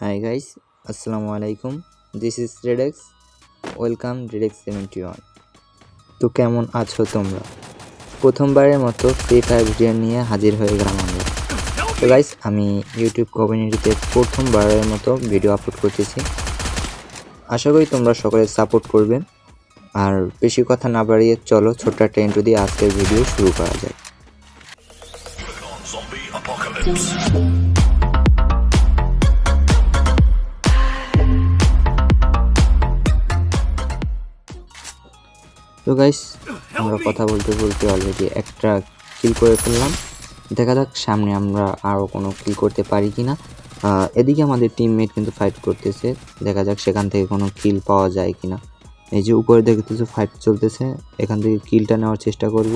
High guys আসসালামু আলাইকুম this is Redex welcome Redex seventy one তো কেমন আছো তোমরা? প্রথমবারের মতো ফ্রি ফায়ার ভিডিও নিয়ে হাজির হয়ে গেলাম আমরা। তো গাইস আমি ইউটিউব কমিউনিটিতে প্রথমবারের মতো ভিডিও আপলোড করতেছি। আশা করি তোমরা সকলে সাপোর্ট করবে। আর বেশি কথা না বাড়িয়ে চলো ছোট্ট একটা ইন্টু দিয়ে আজকের ভিডিও শুরু করা যায় তো গাইস আমরা কথা বলতে বলতে অলরেডি একটা কিল করে ফেললাম। দেখা যাক সামনে আমরা আরও কোনো কিল করতে পারি কি না এদিকে আমাদের টিমমেট কিন্তু ফাইট করতেছে। দেখা যাক সেখান থেকে কোনো কিল পাওয়া যায় কি না এই যে উপরে দেখতেছে ফাইট চলতেছে। এখান থেকে কিলটা নেওয়ার চেষ্টা করব।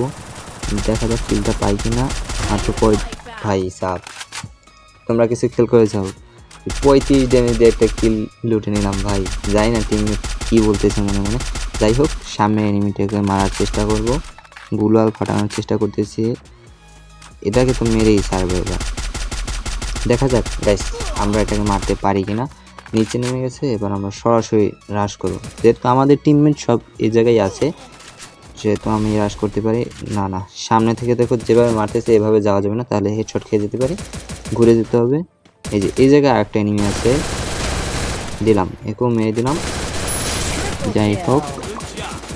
দেখা যাক কিলটা পাই কি না আর তো কই ভাই, সাপ। তোমরা কিছু খেল করে যাও পঁয়ত্রিশ ড্যামেজ দিয়ে একটা কিল লুটে নিলাম, ভাই। যাই না টিম কি বলতেছে মনে মনে? যাই হোক সামনে এনিমিটাকে মারার চেষ্টা করব। গুলাল ফাটানোর চেষ্টা করতেছি। এটাকে তো মেরেই ছাড়বে এবার দেখা যাক গাইস আমরা এটাকে মারতে পারি কিনা। নিচে নেমে গেছে, এবার আমরা সরাসরি হ্রাস করব। যেহেতু আমাদের টিমমেট সব এই জায়গায় আছে, যেহেতু আমি হ্রাস করতে পারি, না না, সামনে থেকে দেখো যেভাবে মারতেছে, এভাবে যাওয়া যাবে না, তাহলে হেডশট খেয়ে যেতে পারি। ঘুরে যেতে হবে। এই যে, এই জায়গায় আরেকটা এনিমি আছে। দিলাম, একেও মেরে দিলাম। যাই হোক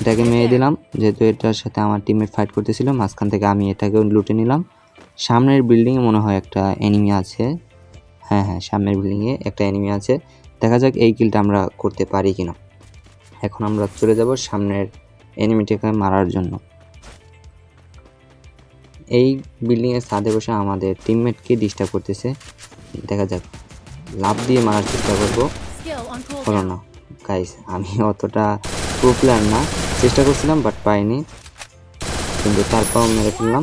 এটাকে মেরে দিলাম। যেহেতু এটার সাথে আমার টিমমেট ফাইট করতেছিল মাঝখান থেকে আমি এটাকেও লুটে নিলাম। সামনের বিল্ডিংয়ে মনে হয় একটা এনিমি আছে। হ্যাঁ হ্যাঁ সামনের বিল্ডিংয়ে একটা এনিমি আছে। দেখা যাক এই কিলটা আমরা করতে পারি কিনা। এখন আমরা চলে যাব সামনের এনিমিটাকে মারার জন্য। এই বিল্ডিংয়ের ছাদে বসে আমাদের টিমমেটকে ডিস্টার্ব করতেছে। দেখা যাক লাভ দিয়ে মারার চেষ্টা করব। হলো না। গাইস আমি অতটা প্রো প্লেয়ার না। চেষ্টা করছিলাম বাট পাইনি। কিন্তু তারপর মেরে ফেললাম।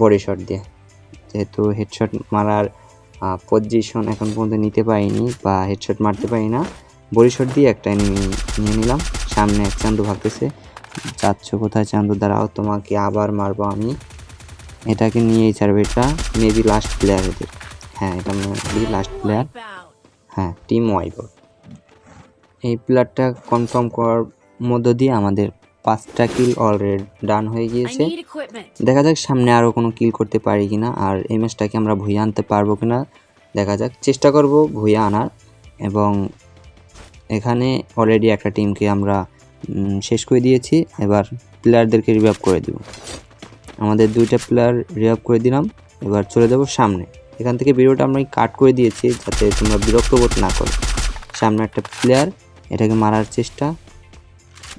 বডি শট দিয়ে। যেহেতু হেডশট মারার পজিশন এখন পর্যন্ত নিতে পারিনি বা হেডশট মারতে পারি না। বডি শট দিয়ে একটা নিয়ে নিলাম। সামনে এক চান্দু ভাগতেছে। যাচ্ছ কোথায় চান্দু? দাঁড়াও তোমাকে আবার মারবো আমি। এটাকে নিয়েই ছাড়বে এটা। মেবি লাস্ট প্লেয়ার এদের। হ্যাঁ এটা মেবি লাস্ট প্লেয়ার হ্যাঁ টিম ওয়াইড এই প্লেয়ারটা কনফার্ম করার মধ্য দিয়ে আমাদের পাঁচটা কিল অলরেডি ডান হয়ে গিয়েছে। দেখা যাক সামনে আরও কোনো কিল করতে পারি কিনা আর এই ম্যাচটাকে আমরা ভুইয়া আনতে পারব কিনা। দেখা যাক চেষ্টা করব ভুইয়া আনার এবং এখানে অলরেডি একটা টিমকে আমরা শেষ করে দিয়েছি। এবার প্লেয়ারদেরকে রিভাইভ করে দেব। আমাদের দুইটা প্লেয়ার রিভাইভ করে দিলাম। এবার চলে যাব সামনে। এখান থেকে ভিডিওটা আমরা কাট করে দিয়েছি যাতে তোমরা বিরক্ত বোধ না করো। সামনে একটা প্লেয়ার এটাকে মারার চেষ্টা।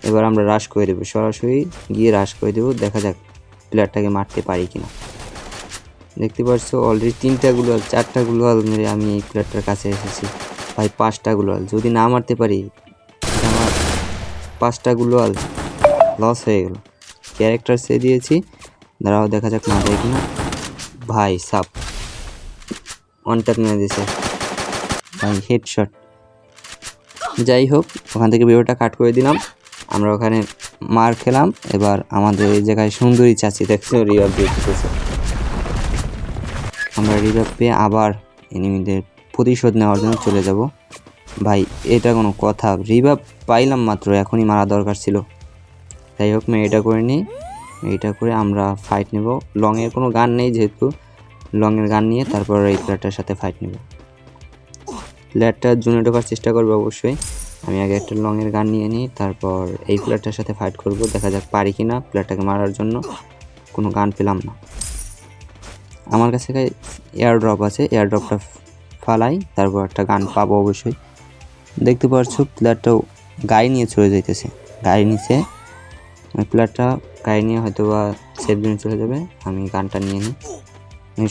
এবার আমরা রাশ করে দেবো, সরাসরি গিয়ে রাশ করে দেবো, দেখা যাক প্লেয়ারটাকে মারতে পারি কিনা। দেখতে পাচ্ছ অলরেডি তিনটা গুলোয়াল চারটা গুলোয়াল মেরে আমি এই প্লেয়ারটার কাছে এসেছি। ভাই, পাঁচটা গুলোয়াল যদি না মারতে পারি আমার পাঁচটা গুলোয়াল লস হয়ে গেল। ক্যারেক্টার সে দিয়েছি, দাঁড়াও, দেখা যাক যায় কিনা। ভাই, সাপ। ট্যাপ মেরে দিয়েছে। ভাই হেডশট যাই হোক ওখান থেকে ভিডিওটা কাট করে দিলাম। আমরা ওখানে মার খেলাম। এবার আমাদের এই জায়গায় সুন্দরী চাচি, দেখছ? রিভাব দিতেছে আমরা রিভাব পেয়ে আবার এনিমিদের প্রতিশোধ নেওয়ার জন্য চলে যাব। ভাই, এটা কোনো কথা। রিভাব পাইলাম মাত্র, এখনই মারা দরকার ছিল। যাই হোক মেয়ে এটা করে নিই। এইটা করে আমরা ফাইট নেব। লংয়ের কোনো গান নেই যেহেতু। লংয়ের গান নিয়ে তারপর এই প্লেয়ারটার সাথে ফাইট নেব। প্লেয়ারটা জুনে ঢোকার চেষ্টা করব অবশ্যই। আমি আগে একটা লংয়ের গান নিয়ে নিই, তারপর এই প্লেয়ারটার সাথে ফাইট করব, দেখা যাক পারি কি না প্লেয়ারটাকে মারার জন্য। কোনো গান পেলাম না। আমার কাছে এয়ার ড্রপ আছে এয়ার ড্রপটা ফালাই, তারপর একটা গান পাবো অবশ্যই। দেখতে পাচ্ছ প্লেয়ারটাও গাড়ি নিয়ে চলে যাইতেছে। গাড়ি নিচে প্লেয়ারটা গাড়ি নিয়ে হয়তো বা সেফ জোনে চলে যাবে। আমি গানটা নিয়ে নিই।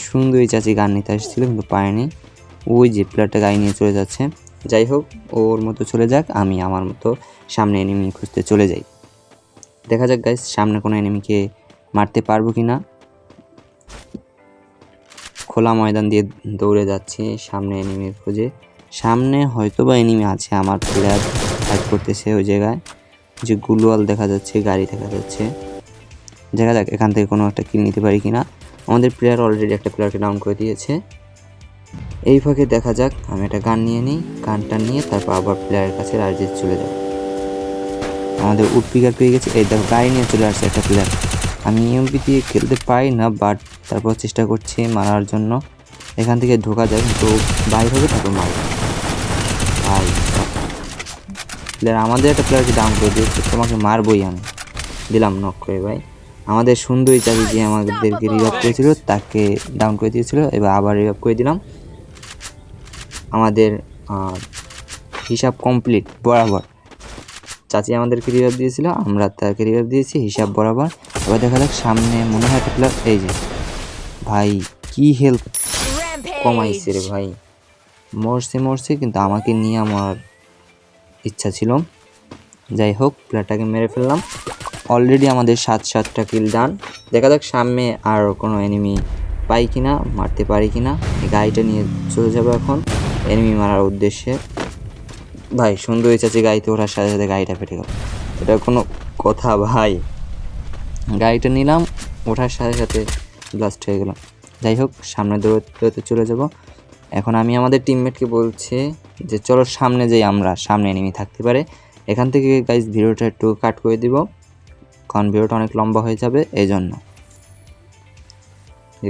সুন্দরী চাচি গান নিতে আসছিল, কিন্তু পারিনি। ওই যে প্লেয়ারটা গাড়ি নিয়ে চলে যাচ্ছে। যাই হোক, ওর মতো চলে যাক, আমি আমার মতো সামনে এনিমি খুঁজতে চলে যাই। দেখা যাক গাইস সামনে কোনো এনিমিকে মারতে পারব কি না খোলা ময়দান দিয়ে দৌড়ে যাচ্ছি সামনে এনিমির খোঁজে। সামনে হয়তো বা এনিমি আছে আমার প্লেয়ার ফাইট করতেছে ওই জায়গায়। যে গুলোয়াল দেখা যাচ্ছে, গাড়ি দেখা যাচ্ছে। দেখা যাক এখান থেকে কোনো একটা কিল নিতে পারি কি না আমাদের প্লেয়ার অলরেডি একটা প্লেয়ারকে ডাউন করে দিয়েছে। এই ফাঁকে দেখা যাক, আমি একটা গান নিয়ে নিই, গানটা নিয়ে তারপর আবার প্লেয়ারের কাছে রাজজিৎ চলে যাব। আমাদের উড পিকার পেয়ে গেছে। এই দেখো, গাড়ি নিয়ে চলে আসছে একটা প্লেয়ার আমি ইএমপি দিয়ে খেলতে পারি না বাট তারপর চেষ্টা করছি মারার জন্য। এখান থেকে ঢোকা যায় কিন্তু বাইর হবে, তারপর মারবে। ভাই প্লেয়ার আমাদের একটা প্লেয়ারকে ডাউন করে দিয়েছে, তোমাকে মারবই আমি। দিলাম নক করে, ভাই। আমাদের সুন্দরী চাবি যে আমাদেরকে রিভাইভ করেছিল, তাকে ডাউন করে দিয়েছিল, এবার আবার রিভাইভ করে দিলাম। আমাদের হিসাব কমপ্লিট বরাবর। চাচি আমাদেরকে রিভাইভ দিয়েছিল, আমরা তাকে রিভাইভ দিয়েছি, হিসাব বরাবর। এবার দেখা যাক সামনে মনে হয় একটা এই যে। ভাই, কি হেল্প কমাইছে রে ভাই। মরছে মরছে, কিন্তু আমাকে নিয়ে আমার ইচ্ছা ছিল। যাই হোক প্লেয়ারটাকে মেরে ফেললাম। অলরেডি আমাদের সাত, সাতটা কিল ডান দেখা যাক সামনে আর কোনো এনিমি পাই কিনা, মারতে পারি কিনা। গাড়িটা নিয়ে চলে যাব এখন। এনিমি মারার উদ্দেশ্যে। ভাই, সুন্দর সুন্দরী চাচি গাড়িতে ওঠার সাথে সাথে গাড়িটা ফেটে গেল। এটা কোনো কথা, ভাই। গাড়িটা নিলাম, ওঠার সাথে সাথে ব্লাস্ট হয়ে গেলাম। যাই হোক সামনে দৌড়তে চলে যাব। এখন আমি আমাদের টিমমেটকে বলছি যে, চলো সামনে যাই আমরা, সামনে এনিমি থাকতে পারে। এখান থেকে গাইজ ভিডিওটা একটু কাট করে দিব। কারণ ভিডিওটা অনেক লম্বা হয়ে যাবে এই জন্য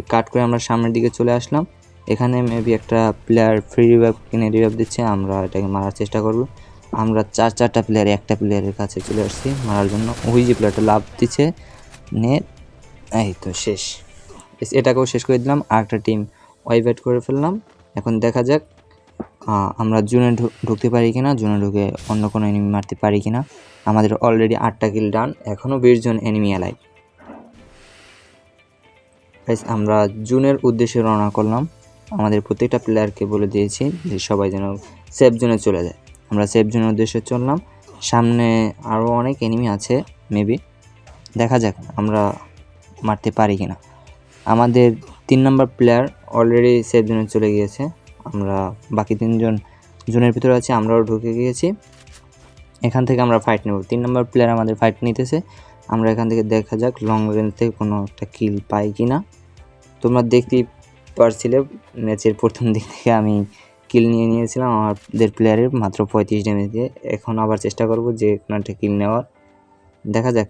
কাট করে আমরা সামনের দিকে চলে আসলাম। এখানে মেবি একটা প্লেয়ার ফ্রি রিভাইভ কিনে রিভাইভ দিচ্ছে, আমরা এটাকে মারার চেষ্টা করব। আমরা চার, চারটা প্লেয়ার একটা প্লেয়ারের কাছে চলে আসছি মারার জন্য। ওই যে প্লেয়ারটা লাভ দিচ্ছে নেট এই তো শেষ। এটাকেও শেষ করে দিলাম, আর একটা টিম ওয়াইভেট করে ফেললাম। এখন দেখা যাক আমরা জুনে ঢুকতে পারি কিনা জুনে ঢুকে অন্য কোনো এনিমি মারতে পারি কিনা। আমাদের অলরেডি আটটা কিল ডান এখনও বিশ জন এনিমি এলাই আমরা জুনের উদ্দেশ্যে রওনা করলাম। আমাদের প্রত্যেকটা প্লেয়ারকে বলে দিয়েছি যে সবাই যেন সেফ জোনে চলে যায়। আমরা সেফ জোনের উদ্দেশ্যে চললাম। সামনে আরও অনেক এনিমি আছে মেবি দেখা যাক আমরা মারতে পারি কিনা। আমাদের তিন নম্বর প্লেয়ার অলরেডি সেফ জোনে চলে গিয়েছে। আমরা বাকি তিনজন জোনের ভিতরে আছি, আমরাও ঢুকে গিয়েছি। এখান থেকে আমরা ফাইট নেব। তিন নম্বর প্লেয়ার আমাদের ফাইট নিতেছে। আমরা এখান থেকে দেখা যাক লং রেঞ্জ থেকে কোনো একটা কিল পাই কি না তোমরা দেখতেই পারছিলে। ম্যাচের প্রথম দিক থেকে আমি কিল নিয়ে নিয়েছিলাম আমাদের প্লেয়ারের মাত্র পঁয়ত্রিশ ড্যামেজ দিয়ে। এখন আবার চেষ্টা করব যে কোনো একটা কিল নেওয়ার। দেখা যাক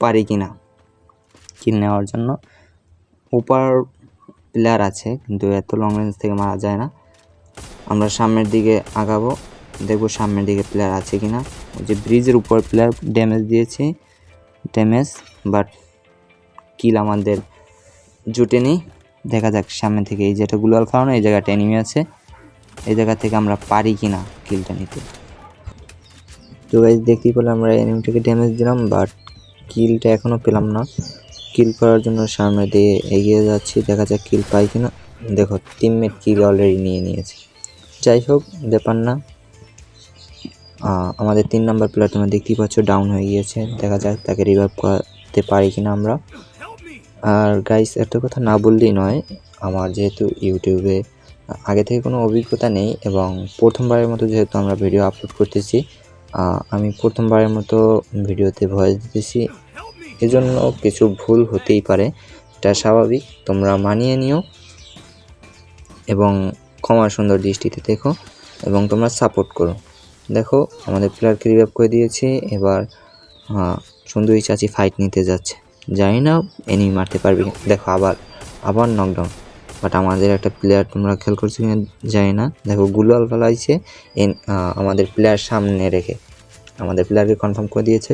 পারি কি না কিল নেওয়ার জন্য। ওপার প্লেয়ার আছে, কিন্তু এত লং রেঞ্জ থেকে মারা যায় না। আমরা সামনের দিকে আগাবো, দেখব সামনের দিকে প্লেয়ার আছে কি না ওই যে ব্রিজের উপর প্লেয়ার ড্যামেজ দিয়েছে ড্যামেজ বাট কিল আমাদের জুটেনি দেখা যাক সামনে থেকে এই যেটা গুলাল ফাউন এই জায়গাটা এনিমি আছে। এই জায়গা থেকে আমরা পারি কি না কিলটা নিতে। তো গাইজ দেখতেই পেলাম আমরা এনিমিটাকে ড্যামেজ দিলাম বাট কিলটা এখনও পেলাম না। কিল করার জন্য সামনে দিয়ে এগিয়ে যাচ্ছি, দেখা যাক কিল পাই কিনা। দেখো টিমমেট কিল অলরেডি নিয়ে নিয়েছে। যাই হোক, ব্যাপার না। আমাদের তিন নম্বর প্লেয়ার তোমরা দেখতেই পাচ্ছ ডাউন হয়ে গিয়েছে। দেখা যাক তাকে রিভাইভ করাতে পারি কিনা আমরা। আর গাইস একটা কথা না বললেই নয়, আমার যেহেতু ইউটিউবে আগে থেকে কোনো অভিজ্ঞতা নেই এবং প্রথমবারের মতো যেহেতু আমরা ভিডিও আপলোড করতেছি আমি প্রথমবারের মতো ভিডিওতে ভয়েস দিতেছি। এজন্য কিছু ভুল হতেই পারে, এটা স্বাভাবিক, তোমরা মানিয়ে নিও এবং ক্ষমা সুন্দর দৃষ্টিতে দেখো এবং তোমরা সাপোর্ট করো। দেখো, আমাদের প্লেয়ারকে রিভাইভ করে দিয়েছি, এবার সুন্দরী চাচি ফাইট নিতে যাচ্ছে। জানি না এনিমি মারতে পারবে। দেখো আবার আবার নকডাউন বাট আমাদের একটা প্লেয়ার তোমরা খেয়াল করছ কিনা জানি না। দেখো গুলাল ফেলাইছে, এন আমাদের প্লেয়ার সামনে রেখে। আমাদের প্লেয়ারকে কনফার্ম করে দিয়েছে।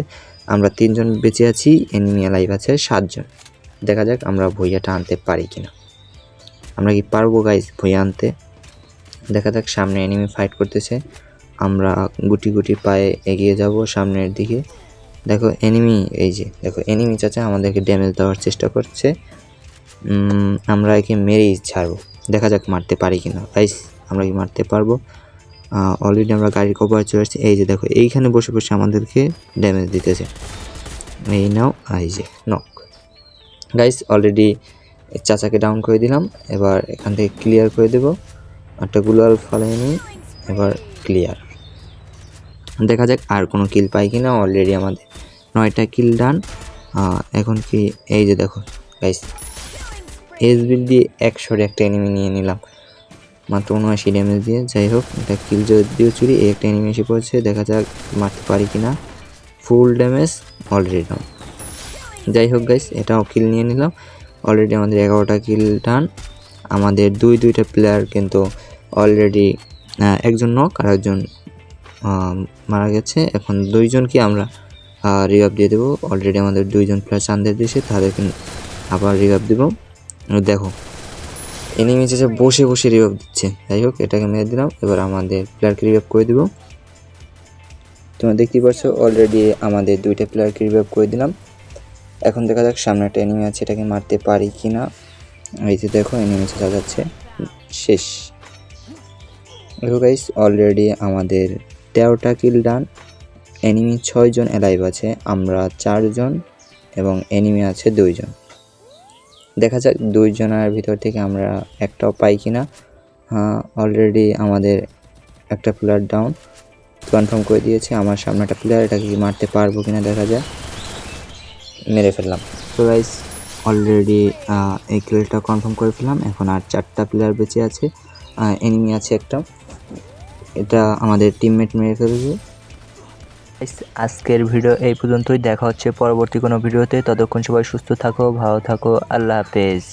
আমরা তিনজন বেঁচে আছি এনিমি লাইভ আছে সাতজন। দেখা যাক আমরা ভুইয়াটা আনতে পারি কিনা। আমরা কি পারব গাইজ ভুইয়া আনতে? দেখা যাক, সামনে এনিমি ফাইট করতেছে। আমরা গুটি গুটি পায়ে এগিয়ে যাব সামনের দিকে। দেখো এনিমি এই যে, দেখো এনিমি চাচা আমাদেরকে ড্যামেজ দেওয়ার চেষ্টা করছে। আমরা একে মেরেই ছাড়বো। দেখা যাক মারতে পারি কিনা। গাইস আমরা কি মারতে পারব? অলরেডি আমরা গাড়ির কভার চলে আসছি। এই যে দেখো, এইখানে বসে বসে আমাদেরকে ড্যামেজ দিতেছে। এই নাও এই যে নক গাইস অলরেডি চাচাকে ডাউন করে দিলাম। এবার এখান থেকে ক্লিয়ার করে দেব। একটা গুলাল ফালাই নিই এবার ক্লিয়ার দেখা যাক আর কোনো কিল পাই কিনা অলরেডি আমাদের নয়টা কিল ডান এখন কি, এই যে দেখো গাইস এসবিল দিয়ে একশোর একটা এনিমি নিয়ে নিলাম। মাত্র উনআশি ড্যামেজ দিয়ে, যাই হোক, এটা কিল যদিও চুরি, এই একটা এনিমি এসে পড়ছে, দেখা যাক মারতে পারি কিনা। ফুল ড্যামেজ অলরেডি ডাউন যাই হোক গাইস এটাও কিল নিয়ে নিলাম। অলরেডি আমাদের এগারোটা কিল ডান আমাদের দুই, দুইটা প্লেয়ার কিন্তু অলরেডি একজন নক আর একজন মারা গেছে। এখন দুইজনকে আমরা রিভাব দিয়ে দেবো। অলরেডি আমাদের দুইজন প্লেয়ার চান্দের দিয়েছে, তাদেরকে আবার রিভাব দেবো। দেখো এনিমি যে বসে বসে রিভাব দিচ্ছে। যাই হোক, এটাকে মেরে দিলাম। এবার আমাদের প্লেয়ারকে রিভাব করে দিব। তোমরা দেখতেই পাচ্ছ অলরেডি আমাদের দুইটা প্লেয়ারকে রিভাইভ করে দিলাম। এখন দেখা যাক, সামনে একটা এনিমি আছে, এটাকে মারতে পারি কি না এই যে দেখো এনিমি চলে যাচ্ছে। শেষ। দেখো গাইস অলরেডি আমাদের তেরোটা কিল ডান। এনিমি ছয়জন অ্যালাইভ আছে, আমরা চারজন এবং এনিমি আছে দুইজন। দেখা যাক দুইজনের ভিতর থেকে আমরা একটাও পাই কি না অলরেডি আমাদের একটা প্লেয়ার ডাউন কনফার্ম করে দিয়েছে, আমার সামনে একটা প্লেয়ার এটাকে কি মারতে পারব কিনা দেখা যায় মেরে ফেললাম। তো গাইস অলরেডি এই কিলটা কনফার্ম করে ফেললাম। এখন আর চারটা প্লেয়ার বেঁচে আছে। এনিমি আছে একটা। এটা আমাদের টিমমেট মেরে ফেলবে আজকের ভিডিও এই পর্যন্তই। দেখা হচ্ছে পরবর্তী কোনো ভিডিওতে ততক্ষণ সবাই সুস্থ থাকো, ভালো থাকো। আল্লাহ হাফেজ।